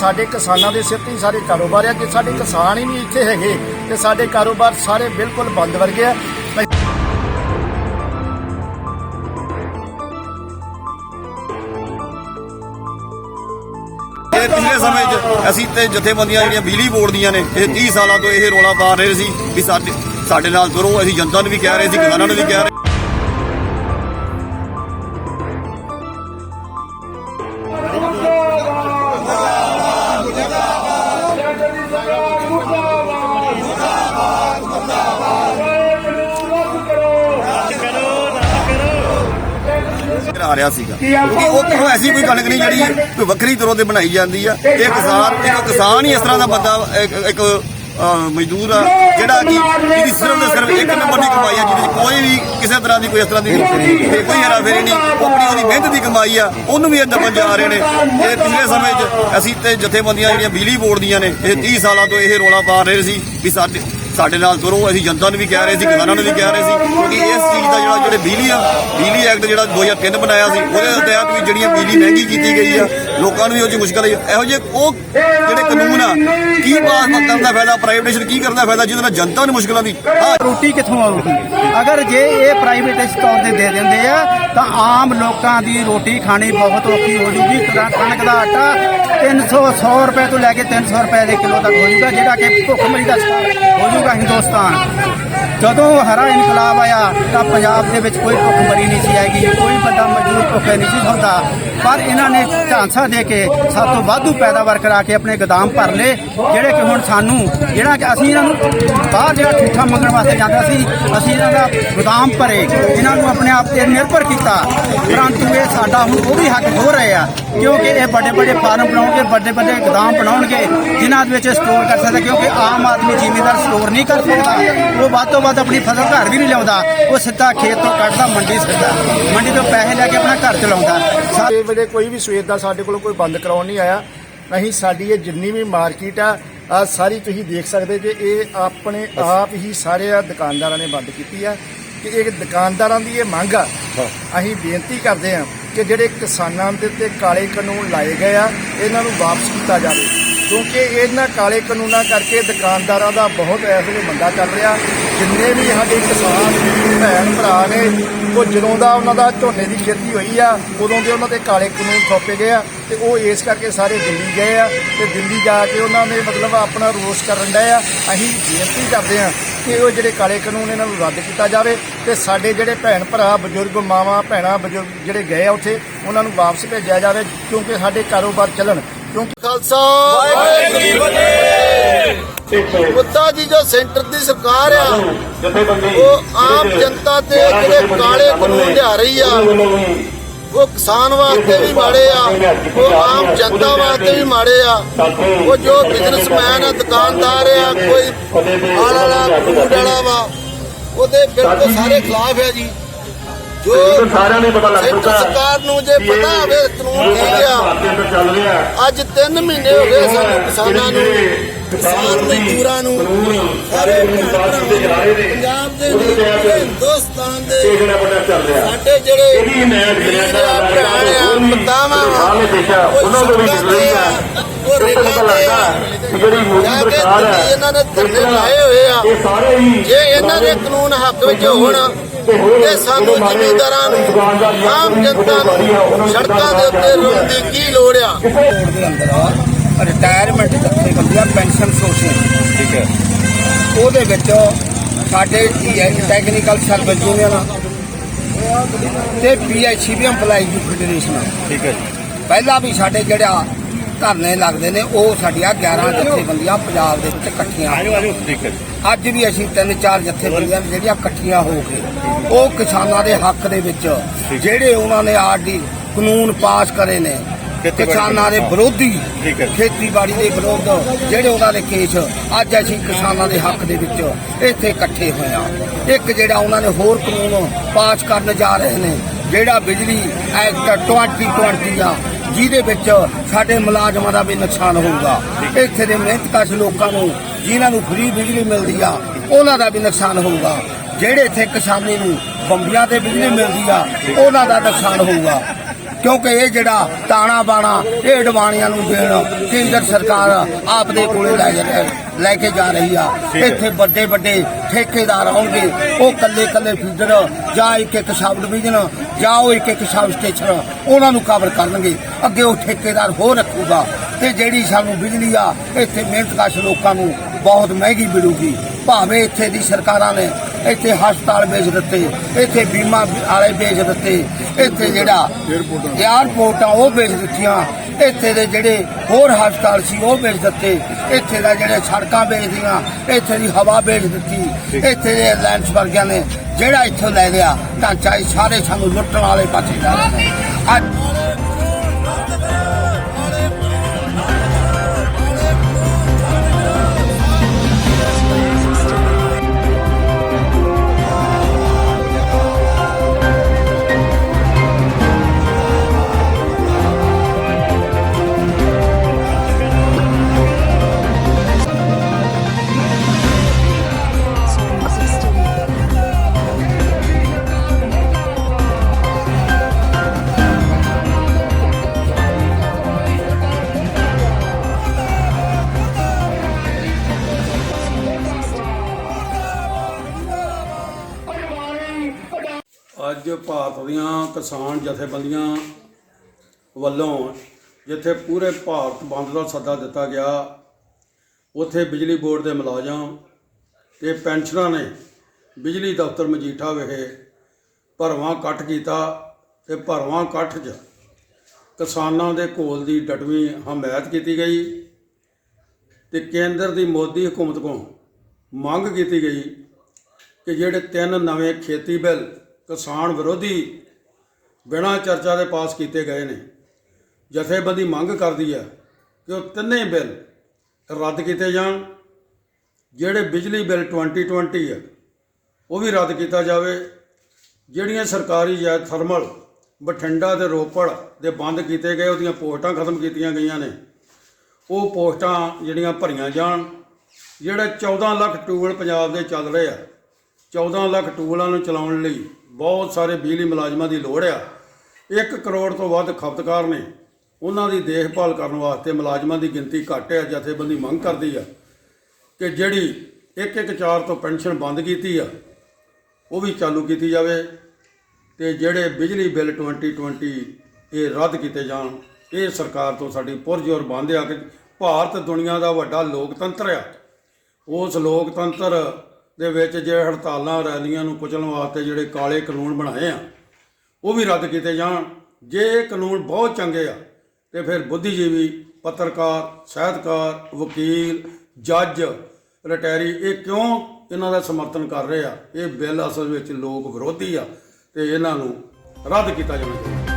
ਸਾਡੇ ਕਿਸਾਨਾਂ ਦੇ ਸਿਰ ਤੇ ਹੀ ਸਾਰੇ ਕਾਰੋਬਾਰ ਆ। ਜੇ ਸਾਡੇ ਕਿਸਾਨ ਹੀ ਨਹੀਂ ਇੱਥੇ ਹੈਗੇ, ਤੇ ਸਾਡੇ ਕਾਰੋਬਾਰ ਸਾਰੇ ਬਿਲਕੁਲ ਬੰਦ ਵਰਗੇ ਆ। ਇਹ ਪਿਛਲੇ ਸਮੇਂ 'ਚ ਅਸੀਂ ਤੇ ਜਥੇਬੰਦੀਆਂ ਜਿਹੜੀਆਂ ਬਿਜਲੀ ਬੋਰਡ ਦੀਆਂ ਨੇ, ਇਹ 30 ਸਾਲਾਂ ਤੋਂ ਇਹ ਰੋਲਾ ਪਾ ਰਹੇ ਸੀ ਵੀ ਸਾਡੇ ਸਾਡੇ ਨਾਲ ਤੁਰੋ, ਅਸੀਂ ਜਨਤਾ ਨੂੰ ਵੀ ਕਹਿ ਰਹੇ ਸੀ, ਕਿਸਾਨਾਂ ਨੂੰ ਵੀ ਕਹਿ ਰਹੇ ਆ ਰਿਹਾ ਸੀਗਾ। ਕਿਉਂਕਿ ਉਹ ਕੋਈ ਐਸੀ ਕੋਈ ਕਣਕ ਨਹੀਂ ਜਿਹੜੀ ਕੋਈ ਵੱਖਰੀ ਤਰ੍ਹਾਂ ਦੇ ਬਣਾਈ ਜਾਂਦੀ ਆ। ਇਹ ਕਿਸਾਨ ਇੱਕ ਕਿਸਾਨ ਹੀ ਇਸ ਤਰ੍ਹਾਂ ਦਾ ਬੰਦਾ ਇੱਕ ਇੱਕ, ਅਹ, ਮਜ਼ਦੂਰ ਆ। ਜਿਹੜਾ ਕਿ ਜਿਹਦੀ ਸਿਰਫ ਤੇ ਸਿਰਫ ਇੱਕ ਨੰਬਰ ਦੀ ਕਮਾਈ ਆ ਜਿਹਦੇ 'ਚ ਕੋਈ ਵੀ ਕਿਸੇ ਤਰ੍ਹਾਂ ਦੀ ਕੋਈ ਇਸ ਤਰ੍ਹਾਂ ਦੀ ਤੇ ਕੋਈ ਹੇਰਾਫੇਰੀ ਨਹੀਂ ਉਹ ਆਪਣੀ ਉਹਦੀ ਮਿਹਨਤ ਦੀ ਕਮਾਈ ਆ ਉਹਨੂੰ ਵੀ ਇਹ ਦਬਨ ਜਾ ਰਹੇ ਨੇ। ਇਹ ਪਿਛਲੇ ਸਮੇਂ 'ਚ ਅਸੀਂ ਤੇ ਜਥੇਬੰਦੀਆਂ ਜਿਹੜੀਆਂ ਬਿਜਲੀ ਬੋਰਡ ਦੀਆਂ ਨੇ ਇਹ 30 ਸਾਲਾਂ ਤੋਂ ਇਹ ਰੋਲਾ ਪਾ ਰਹੇ ਸੀ ਵੀ ਸਾਡੇ ਸਾਡੇ ਨਾਲ ਤੁਰੋ, ਅਸੀਂ ਜਨਤਾ ਨੂੰ ਵੀ ਕਹਿ ਰਹੇ ਸੀ, ਕਿਸਾਨਾਂ ਨੂੰ ਵੀ ਕਹਿ ਰਹੇ ਸੀ, ਕਿਉਂਕਿ ਇਸ ਚੀਜ਼ ਦਾ ਜਿਹੜਾ ਜਿਹੜੇ ਬਿਜਲੀ ਆ, ਬਿਜਲੀ ਐਕਟ ਜਿਹੜਾ 2003 ਬਣਾਇਆ ਸੀ, ਉਹਦੇ ਤਹਿਤ ਵੀ ਜਿਹੜੀਆਂ ਬਿਜਲੀ ਮਹਿੰਗੀ ਕੀਤੀ ਗਈ ਆ, ਲੋਕਾਂ ਨੂੰ ਵੀ ਉਹ 'ਚ ਮੁਸ਼ਕਲ ਆਈ। ਇਹੋ ਜਿਹੇ ਉਹ ਜਿਹੜੇ ਕਾਨੂੰਨ ਆ, ਕੀ ਪਾਸ ਕਰਨ ਦਾ ਫਾਇਦਾ ਪ੍ਰਾਈਵੇਟੇਸ਼ਨ ਕੀ ਕਰਨ ਦਾ ਫਾਇਦਾ, ਜਿਹਦੇ ਨਾਲ ਜਨਤਾ ਨੂੰ ਮੁਸ਼ਕਲਾਂ ਦੀ ਰੋਟੀ ਕਿੱਥੋਂ ਆਊਗੀ? ਅਗਰ ਜੇ ਇਹ ਪ੍ਰਾਈਵੇਟ ਤੌਰ ਤੇ ਦੇ ਦਿੰਦੇ ਆ, ਤਾਂ ਆਮ ਲੋਕਾਂ ਦੀ ਰੋਟੀ ਖਾਣੀ ਬਹੁਤ ਔਖੀ ਹੋ ਜੂਗੀ। ਕਣਕ ਦਾ ਆਟਾ 300 100 ਰੁਪਏ ਤੋਂ ਲੈ ਕੇ 300 ਰੁਪਏ ਦੇ ਕਿਲੋ ਤੱਕ ਹੋ ਜੂਗਾ, ਜਿਹੜਾ ਕਿ ਭੁੱਖਮਰੀ ਦਾ ਸ਼ਿਕਾਰ ਹੋ ਜੂਗਾ ਹਿੰਦੁਸਤਾਨ। ਜਦੋਂ ਹਰਾ ਇਨਕਲਾਬ ਆਇਆ ਤਾਂ ਪੰਜਾਬ ਦੇ ਵਿੱਚ ਕੋਈ ਭੁੱਖਮਰੀ ਨਹੀਂ ਸੀ ਆਏਗੀ ਕੋਈ ਬੰਦਾ ਮਜ਼ਦੂਰ ਭੁੱਖੇ ਨਹੀਂ ਸੀ ਹੁੰਦਾ। ਪਰ ਇਹਨਾਂ ਨੇ ਝਾਂਸਾ ਦੇ ਕੇ ਸਭ ਤੋਂ ਵਾਧੂ ਪੈਦਾਵਾਰ ਕਰਾ ਕੇ ਆਪਣੇ ਗੋਦਾਮ ਭਰ ਲਏ, ਜਿਹੜੇ ਕਿ ਹੁਣ ਸਾਨੂੰ, ਜਿਹੜਾ ਕਿ ਅਸੀਂ ਇਹਨਾਂ ਨੂੰ ਬਾਹਰ ਜਿਹੜਾ ਠੂਠਾ ਮੰਗਣ ਵਾਸਤੇ ਜਾਂਦਾ ਸੀ, ਅਸੀਂ ਇਹਨਾਂ ਦਾ ਗੋਦਾਮ ਭਰੇ, ਇਹਨਾਂ ਨੂੰ ਆਪਣੇ ਆਪ ਤੇ ਨਿਰਭਰ ਕੀਤਾ। ਪਰੰਤੂ ਇਹ ਸਾਡਾ ਹੁਣ ਉਹ ਵੀ ਹੱਕ ਹੋ ਰਹੇ ਆ, ਕਿਉਂਕਿ ਇਹ ਵੱਡੇ ਵੱਡੇ ਫਾਰਮ ਬਣਾਉਣਗੇ, ਵੱਡੇ ਵੱਡੇ ਗੋਦਾਮ ਬਣਾਉਣਗੇ, ਜਿਨ੍ਹਾਂ ਦੇ ਵਿੱਚ ਸਟੋਰ ਕਰ ਸਕਦਾ, ਕਿਉਂਕਿ ਆਮ ਆਦਮੀ ਜ਼ਿਮੀਦਾਰ ਸਟੋਰ ਨਹੀਂ ਕਰ ਸਕਦਾ, ਉਹ ਵੱਧ ਤੋਂ ਵੱਧ ਆਪਣੀ ਫਸਲ ਘਰ ਵੀ ਨਹੀਂ ਲਿਆਉਂਦਾ, ਉਹ ਸਿੱਧਾ ਖੇਤ ਤੋਂ ਕੱਢਦਾ, ਮੰਡੀ ਸਿੱਧਾ, ਮੰਡੀ ਤੋਂ ਪੈਸੇ ਲੈ ਕੇ ਆਪਣਾ ਘਰ ਚਲਾਉਂਦਾ। ਸਾ- ਵੇਲੇ ਕੋਈ ਵੀ ਸਵੇਰ ਦਾ ਸਾਡੇ ਕੋਲ ਕੋਈ ਬੰਦ ਕਰਾਉਣ ਨਹੀਂ ਆਇਆ। ਅਸੀਂ ਸਾਡੀ ਇਹ ਜਿੰਨੀ ਵੀ ਮਾਰਕੀਟ ਆ ਆ ਸਾਰੀ ਤੁਸੀਂ ਦੇਖ ਸਕਦੇ ਜੇ ਇਹ ਆਪਣੇ ਆਪ ਹੀ ਸਾਰੇ ਆ ਦੁਕਾਨਦਾਰਾਂ ਨੇ ਬੰਦ ਕੀਤੀ ਆ। ਕਿ ਇਹ ਦੁਕਾਨਦਾਰਾਂ ਦੀ ਇਹ ਮੰਗ ਆ। ਅਸੀਂ ਬੇਨਤੀ ਕਰਦੇ ਆ ਕਿ ਜਿਹੜੇ ਕਿਸਾਨਾਂ ਦੇ ਉੱਤੇ ਕਾਲੇ ਕਾਨੂੰਨ ਲਾਏ ਗਏ ਆ ਇਹਨਾਂ ਨੂੰ ਵਾਪਸ ਕੀਤਾ ਜਾਵੇ। ਕਿਉਂਕਿ ਇਹਨਾਂ ਕਾਲੇ ਕਾਨੂੰਨਾਂ ਕਰਕੇ ਦੁਕਾਨਦਾਰਾਂ ਦਾ ਬਹੁਤ ਇਸ ਵੇਲੇ ਮੰਦਾ ਚੱਲ ਰਿਹਾ। ਜਿੰਨੇ ਵੀ ਸਾਡੇ ਕਿਸਾਨ, ਭੈਣ ਭਰਾ ਨੇ, ਉਹ ਜਦੋਂ ਦਾ ਉਹਨਾਂ ਦਾ ਝੋਨੇ ਦੀ ਖੇਤੀ ਹੋਈ ਆ, ਉਦੋਂ ਦੇ ਉਹਨਾਂ ਦੇ ਕਾਲੇ ਕਾਨੂੰਨ ਥੋਪੇ ਗਏ ਆ ਤੇ ਉਹ ਇਸ ਕਰਕੇ ਸਾਰੇ ਦਿੱਲੀ ਗਏ ਆ ਤੇ ਦਿੱਲੀ ਜਾ ਕੇ ਉਹਨਾਂ ਨੇ ਮਤਲਬ ਆਪਣਾ ਰੋਸ ਕਰਨ ਡਏ ਆ। ਅਸੀਂ ਬੇਨਤੀ ਕਰਦੇ ਆ ਕਿ ਉਹ ਜਿਹੜੇ ਕਾਲੇ ਕਾਨੂੰਨ ਇਹਨਾਂ ਨੂੰ ਰੱਦ ਕੀਤਾ ਜਾਵੇ ਤੇ ਸਾਡੇ ਜਿਹੜੇ ਭੈਣ ਭਰਾ, ਬਜ਼ੁਰਗ ਮਾਵਾਂ, ਭੈਣਾਂ, ਬਜ਼ੁਰਗ ਜਿਹੜੇ ਗਏ ਆ ਉੱਥੇ, ਉਹਨਾਂ ਨੂੰ ਵਾਪਸ ਭੇਜਿਆ ਜਾਵੇ ਕਿਉਂਕਿ ਸਾਡੇ ਕਾਰੋਬਾਰ ਚੱਲਣ। ਕਿਉਂਕਿ ਖਾਲਸਾ ਮੁੱਦਾ ਜੀ ਜੋ ਸੈਂਟਰ ਦੀ ਸਰਕਾਰ ਆ ਉਹ ਆਮ ਜਨਤਾ ਤੇ ਜਿਹੜੇ ਕਾਲੇ ਕਾਨੂੰਨ ਲਿਆ ਰਹੀ ਆ ਉਹ ਕਿਸਾਨ ਵਾਸਤੇ ਵੀ ਮਾੜੇ ਆ ਉਹ ਆਮ ਜਨਤਾ ਵਾਸਤੇ ਵੀ ਮਾੜੇ ਆ। ਉਹ ਜੋ ਬਿਜ਼ਨਸਮੈਨ ਆ ਦੁਕਾਨਦਾਰ ਆ ਕੋਈ ਆਲਾ ਵਾਲਾ ਫੂਡ ਵਾਲਾ ਵਾ ਉਹਦੇ ਬਿਲਕੁਲ ਸਾਰੇ ਖਿਲਾਫ ਹੈ ਜੀ। ਜੋ ਸਾਰਿਆਂ ਨੇ ਪਤਾ ਲੱਗ ਚੁੱਕਾ ਸਰਕਾਰ ਨੂੰ ਜੇ ਪਤਾ ਹੋਵੇ ਕਾਨੂੰਨ ਕੀ ਆ? ਚੱਲ ਰਿਹਾ ਅੱਜ 3 ਮਹੀਨੇ ਹੋ ਗਏ ਸਾਨੂੰ ਕਿਸਾਨਾਂ ਨੂੰ ਕਿਸਾਨ ਮਜ਼ਦੂਰਾਂ ਨੂੰ ਸਾਰੇ ਨੇ ਪੰਜਾਬ ਦੇ ਹਿੰਦੁਸਤਾਨ ਦੇ ਇਹ ਜਿਹੜਾ ਵੱਡਾ ਚੱਲ ਰਿਹਾ। ਸਾਡੇ ਜਿਹੜੇ ਮਾਤਾਵਾਂ ਉਹਨਾਂ ਤੋਂ ਵੀ। ਕਿ ਜਿਹੜੀ ਮੋਦੀ ਸਰਕਾਰ ਹੈ ਇਹਨਾਂ ਨੇ ਧਰਨੇ ਲਾਏ ਹੋਏ ਆ। ਇਹ ਸਾਰੇ ਹੀ ਜੇ ਇਹਨਾਂ ਦੇ ਕਾਨੂੰਨ ਹੱਕ ਵਿੱਚ ਹੋਣ ਤੇ ਸਾਨੂੰ ਜ਼ਿਮੀਂਦਾਰਾਂ ਨੂੰ ਆਮ ਜਨਤਾ ਨੂੰ ਸੜਕਾਂ ਦੇ ਉੱਤੇ ਰੋਣ ਦੀ ਕੀ ਲੋੜ ਆ? ਬੋਰਡ ਦੇ ਅੰਦਰ ਰਿਟਾਇਰਮੈਂਟ ਜਥੇਬੰਦੀਆਂ ਪੈਨਸ਼ਨ ਐਸੋਸੀਏਸ਼ਨ ਠੀਕ ਹੈ। ਉਹਦੇ ਵਿੱਚ ਸਾਡੇ ਟੈਕਨੀਕਲ ਸਰਵਿਸ ਯੂਨੀਅਨ ਤੇ ਪੀਐਚਸੀਬੀ EMPLOYEES ਫੈਡਰੇਸ਼ਨ ਠੀਕ ਹੈ ਪਹਿਲਾਂ ਵੀ ਸਾਡੇ ਜਿਹੜਾ ਧਰਨੇ ਲੱਗਦੇ ਨੇ ਉਹ ਸਾਡੀਆਂ 11 ਜਥੇਬੰਦੀਆਂ ਪੰਜਾਬ ਦੇ ਵਿੱਚ ਇਕੱਠੀਆਂ। ਠੀਕ ਹੈ ਅੱਜ ਵੀ ਅਸੀਂ ਤਿੰਨ ਚਾਰ ਜਥੇਬੰਦੀਆਂ ਨੇ ਜਿਹੜੀਆਂ ਇਕੱਠੀਆਂ ਹੋ ਕੇ ਉਹ ਕਿਸਾਨਾਂ ਦੇ ਹੱਕ ਦੇ ਵਿੱਚ ਜਿਹੜੇ ਉਹਨਾਂ ਨੇ ਆਰਡੀ ਕਾਨੂੰਨ ਪਾਸ ਕਰੇ ਨੇ ਕਿਸਾਨਾਂ ਦੇ ਵਿਰੋਧੀ। ਖੇਤੀਬਾੜੀ ਦੇ ਵਿਰੋਧ ਜਿਹੜੇ ਉਹਨਾਂ ਦੇ ਕੇਸ ਅੱਜ ਅਸੀਂ ਕਿਸਾਨਾਂ ਦੇ ਹੱਕ ਦੇ ਵਿੱਚ ਇੱਥੇ ਇਕੱਠੇ ਹੋਏ ਆ ਇੱਕ ਜਿਹੜਾ ਉਹਨਾਂ ਨੇ ਹੋਰ ਕਾਨੂੰਨ ਪਾਸ ਕਰਨ ਜਾ ਰਹੇ ਨੇ ਜਿਹੜਾ ਬਿਜਲੀ ਐਕਟ 2020 ਆ ਜਿਹਦੇ ਵਿੱਚ ਸਾਡੇ ਮੁਲਾਜ਼ਮਾਂ ਦਾ ਵੀ ਨੁਕਸਾਨ ਹੋਊਗਾ। ਇੱਥੇ ਦੇ ਮਿਹਨਤਕਸ਼ ਲੋਕਾਂ ਨੂੰ ਜਿਨ੍ਹਾਂ ਨੂੰ ਫ੍ਰੀ ਬਿਜਲੀ ਮਿਲਦੀ ਆ, ਉਹਨਾਂ ਦਾ ਵੀ ਨੁਕਸਾਨ ਹੋਊਗਾ। ਜਿਹੜੇ ਇੱਥੇ ਕਿਸਾਨੀ ਨੂੰ ਬੰਬੀਆਂ ਤੇ ਬਿਜਲੀ ਮਿਲਦੀ ਆ, ਉਹਨਾਂ ਦਾ ਨੁਕਸਾਨ ਹੋਊਗਾ। ਕਿਉਂਕਿ ਇਹ ਜਿਹੜਾ ਤਾਣਾ ਬਾਣਾ, ਇਹ ਅਡਵਾਣੀਆਂ ਨੂੰ ਦੇਣ ਕੇਂਦਰ ਸਰਕਾਰ ਆਪ ਦੇ ਕੋਲੇ ਲੈ ਲੈ ਕੇ ਜਾ ਰਹੀ ਆ। ਇੱਥੇ ਵੱਡੇ ਵੱਡੇ ਠੇਕੇਦਾਰ ਆਉਣਗੇ, ਉਹ ਕੱਲੇ ਕੱਲੇ ਫੀਡਰ ਜਾਂ ਇੱਕ ਇੱਕ ਸਬ ਡਿਵੀਜ਼ਨ ਜਾਂ ਉਹ ਇੱਕ ਇੱਕ ਸਬ ਸਟੇਸ਼ਨ, ਉਹਨਾਂ ਨੂੰ ਕਵਰ ਕਰਨਗੇ। ਅੱਗੇ ਉਹ ਠੇਕੇਦਾਰ ਹੋਰ ਰੱਖੂਗਾ। ਤੇ ਜਿਹੜੀ ਸਾਨੂੰ ਬਿਜਲੀ ਆ, ਇੱਥੇ ਮਿਹਨਤਕਸ਼ ਲੋਕਾਂ ਨੂੰ ਬਹੁਤ ਮਹਿੰਗੀ ਮਿਲੂਗੀ। ਭਾਵੇਂ ਇੱਥੇ ਦੀ ਸਰਕਾਰਾਂ ਨੇ ਇੱਥੇ ਹਸਪਤਾਲ ਵੇਚ ਦਿੱਤੇ ਇੱਥੇ ਬੀਮਾ ਵਾਲੇ ਵੇਚ ਦਿੱਤੇ ਇੱਥੇ ਜਿਹੜਾ ਏਅਰਪੋਰਟ ਆ। ਉਹ ਵੇਚ ਦਿੱਤੀਆਂ। ਇੱਥੇ ਦੇ ਜਿਹੜੇ ਹੋਰ ਹਸਪਤਾਲ ਸੀ ਉਹ ਵੇਚ ਦਿੱਤੇ। ਇੱਥੇ ਦਾ ਜਿਹੜੇ ਸੜਕਾਂ ਵੇਚਦੀਆਂ ਇੱਥੇ ਦੀ ਹਵਾ ਵੇਚ ਦਿੱਤੀ। ਇੱਥੇ ਦੇ ਐਲਾਇੰਸ ਵਰਗਿਆਂ ਨੇ ਜਿਹੜਾ ਇੱਥੋਂ ਲੈ ਲਿਆ ਢਾਂਚਾ ਸਾਰੇ ਸਾਨੂੰ ਲੁੱਟਣ ਵਾਲੇ ਪਾਸੇ ਜਾ ਰਹੇ ਨੇ। ਅੱਜ ਭਾਰਤ ਦੀਆਂ ਕਿਸਾਨ ਜਥੇਬੰਦੀਆਂ ਵੱਲੋਂ ਜਿੱਥੇ ਪੂਰੇ ਭਾਰਤ ਬੰਦ ਦਾ ਸੱਦਾ ਦਿੱਤਾ ਗਿਆ, ਉੱਥੇ ਬਿਜਲੀ ਬੋਰਡ ਦੇ ਮੁਲਾਜ਼ਮ ਤੇ ਪੈਨਸ਼ਨਰਾਂ ਨੇ ਬਿਜਲੀ ਦਫ਼ਤਰ ਮਜੀਠਾ ਵਿਖੇ ਭਰਵਾਂ ਇਕੱਠ ਕੀਤਾ ਤੇ ਭਰਵਾਂ ਇਕੱਠ 'ਚ ਕਿਸਾਨਾਂ ਦੇ ਘੋਲ ਦੀ ਡਟਵੀਂ ਹਮਾਇਤ ਕੀਤੀ ਗਈ ਤੇ ਕੇਂਦਰ ਦੀ ਮੋਦੀ ਹਕੂਮਤ ਕੋਲ ਮੰਗ ਕੀਤੀ ਗਈ ਕਿ ਜਿਹੜੇ ਤਿੰਨ ਨਵੇਂ ਖੇਤੀ ਬਿੱਲ ਕਿਸਾਨ ਵਿਰੋਧੀ ਬਿਨਾਂ ਚਰਚਾ ਦੇ ਪਾਸ ਕੀਤੇ ਗਏ ਨੇ। ਜਥੇਬੰਦੀ ਮੰਗ ਕਰਦੀ ਹੈ ਕਿ ਉਹ ਤਿੰਨੇ ਬਿੱਲ ਰੱਦ ਕੀਤੇ ਜਾਣ, ਜਿਹੜੇ ਬਿਜਲੀ ਬਿੱਲ 2020 ਹੈ, ਉਹ ਵੀ ਰੱਦ ਕੀਤਾ ਜਾਵੇ, ਜਿਹੜੀਆਂ ਸਰਕਾਰੀ ਜਾਂ ਥਰਮਲ ਬਠਿੰਡਾ ਤੇ ਰੋਪੜ ਦੇ ਬੰਦ ਕੀਤੇ ਗਏ, ਉਹਦੀਆਂ ਪੋਸਟਾਂ ਖਤਮ ਕੀਤੀਆਂ ਗਈਆਂ ਨੇ। ਉਹ ਪੋਸਟਾਂ ਜਿਹੜੀਆਂ ਭਰੀਆਂ ਜਾਣ, ਜਿਹੜੇ 14 ਲੱਖ ਟੂਲ ਪੰਜਾਬ ਦੇ ਚੱਲ ਰਹੇ ਆ 14 ਲੱਖ ਟੂਲਾਂ ਨੂੰ ਚਲਾਉਣ ਲਈ ਬਹੁਤ ਸਾਰੇ ਬਿਜਲੀ ਮੁਲਾਜ਼ਮਾਂ ਦੀ ਲੋੜ ਆ। 1 ਕਰੋੜ ਤੋਂ ਵੱਧ ਖਪਤਕਾਰ ਨੇ ਉਹਨਾਂ ਦੀ ਦੇਖਭਾਲ ਕਰਨ ਵਾਸਤੇ ਮੁਲਾਜ਼ਮਾਂ ਦੀ ਗਿਣਤੀ ਘੱਟ ਆ, ਜਥੇਬੰਦੀ ਮੰਗ ਕਰਦੀ ਆ ਕਿ ਜਿਹੜੀ 114 ਤੋਂ ਪੈਨਸ਼ਨ ਬੰਦ ਕੀਤੀ ਆ, ਉਹ ਵੀ ਚਾਲੂ ਕੀਤੀ ਜਾਵੇ ਤੇ ਜਿਹੜੇ ਬਿਜਲੀ ਬਿੱਲ 2020 ਇਹ ਰੱਦ ਕੀਤੇ ਜਾਣ, ਇਹ ਸਰਕਾਰ ਤੋਂ ਸਾਡੀ ਪੁਰਜ਼ੋਰ ਬੰਦ ਆ ਕਿ ਭਾਰਤ ਦੁਨੀਆ ਦਾ ਵੱਡਾ ਲੋਕਤੰਤਰ ਆ। ਉਸ ਲੋਕਤੰਤਰ ਦੇ ਵਿੱਚ ਜੇ ਹੜਤਾਲਾਂ ਰੈਲੀਆਂ ਨੂੰ ਕੁਚਲਣ ਵਾਸਤੇ ਜਿਹੜੇ ਕਾਲੇ ਕਾਨੂੰਨ ਬਣਾਏ ਆ, ਉਹ ਵੀ ਰੱਦ ਕੀਤੇ ਜਾਣ। ਜੇ ਇਹ ਕਾਨੂੰਨ ਬਹੁਤ ਚੰਗੇ ਆ, ਤੇ ਫਿਰ ਬੁੱਧੀਜੀਵੀ, ਪੱਤਰਕਾਰ, ਸਾਹਿਤਕਾਰ, ਵਕੀਲ, ਜੱਜ, ਰਿਟਾਇਰੀ, ਇਹ ਕਿਉਂ ਇਹਨਾਂ ਦਾ ਸਮਰਥਨ ਕਰ ਰਹੇ ਆ? ਇਹ ਬਿੱਲ ਅਸਲ ਵਿੱਚ ਲੋਕ ਵਿਰੋਧੀ ਆ, ਤੇ ਇਹਨਾਂ ਨੂੰ ਰੱਦ ਕੀਤਾ ਜਾਣਾ ਚਾਹੀਦਾ।